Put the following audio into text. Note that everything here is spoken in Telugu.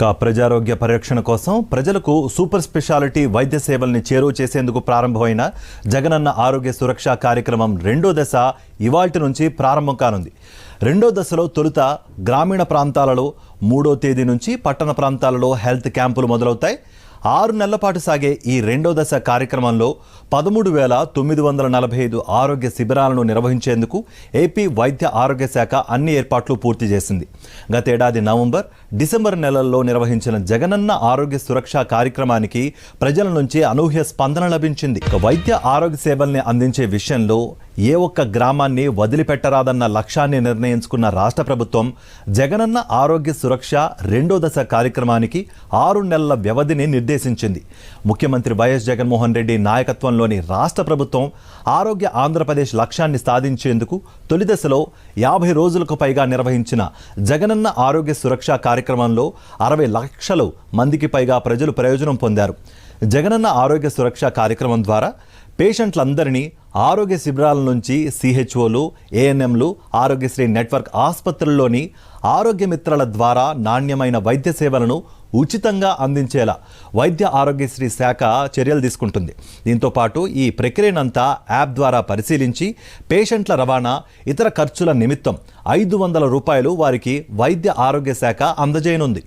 ఇక ప్రజారోగ్య పరిరక్షణ కోసం ప్రజలకు సూపర్ స్పెషాలిటీ వైద్య సేవల్ని చేరువ చేసేందుకు ప్రారంభమైన జగనన్న ఆరోగ్య సురక్ష కార్యక్రమం రెండో దశ ఇవాల్టి నుంచి ప్రారంభం కానుంది. రెండో దశలో తొలుత గ్రామీణ ప్రాంతాలలో మూడో తేదీ నుంచి పట్టణ ప్రాంతాలలో హెల్త్ క్యాంపులు మొదలవుతాయి. ఆరు నెలల పాటు సాగే ఈ రెండో దశ కార్యక్రమంలో పదమూడు వేల తొమ్మిది వందల నలభై ఐదు ఆరోగ్య శిబిరాలను నిర్వహించేందుకు ఏపీ వైద్య ఆరోగ్య శాఖ అన్ని ఏర్పాట్లు పూర్తి చేసింది. గతేడాది నవంబర్ డిసెంబర్ నెలల్లో నిర్వహించిన జగనన్న ఆరోగ్య సురక్ష కార్యక్రమానికి ప్రజల నుంచి అనూహ్య స్పందన లభించింది. వైద్య ఆరోగ్య సేవల్ని అందించే విషయంలో ఏ ఒక్క గ్రామాన్ని వదిలిపెట్టరాదన్న లక్ష్యాన్ని నిర్ణయించుకున్న రాష్ట్ర ప్రభుత్వం జగనన్న ఆరోగ్య సురక్ష రెండో దశ కార్యక్రమానికి ఆరు నెలల వ్యవధిని నిర్దేశించింది. ముఖ్యమంత్రి వైఎస్ జగన్మోహన్ రెడ్డి నాయకత్వంలోని రాష్ట్ర ప్రభుత్వం ఆరోగ్య ఆంధ్రప్రదేశ్ లక్ష్యాన్ని సాధించేందుకు తొలి దశలో యాభై రోజులకు పైగా నిర్వహించిన జగనన్న ఆరోగ్య సురక్ష కార్యక్రమంలో అరవై లక్షలు మందికి పైగా ప్రజలు ప్రయోజనం పొందారు. జగనన్న ఆరోగ్య సురక్ష కార్యక్రమం ద్వారా పేషెంట్లందరినీ ఆరోగ్య శిబిరాల నుంచి సిహెచ్ఓలు ఏఎన్ఎంలు ఆరోగ్యశ్రీ నెట్వర్క్ ఆసుపత్రుల్లోని ఆరోగ్య మిత్రల ద్వారా నాణ్యమైన వైద్య సేవలను ఉచితంగా అందించేలా వైద్య ఆరోగ్యశ్రీ శాఖ చర్యలు తీసుకుంటుంది. దీంతో పాటు ఈ ప్రక్రియనంతా యాప్ ద్వారా పరిశీలించి పేషెంట్ల రవాణా ఇతర ఖర్చుల నిమిత్తం ఐదు వందల రూపాయలు వారికి వైద్య ఆరోగ్య శాఖ అందజేయనుంది.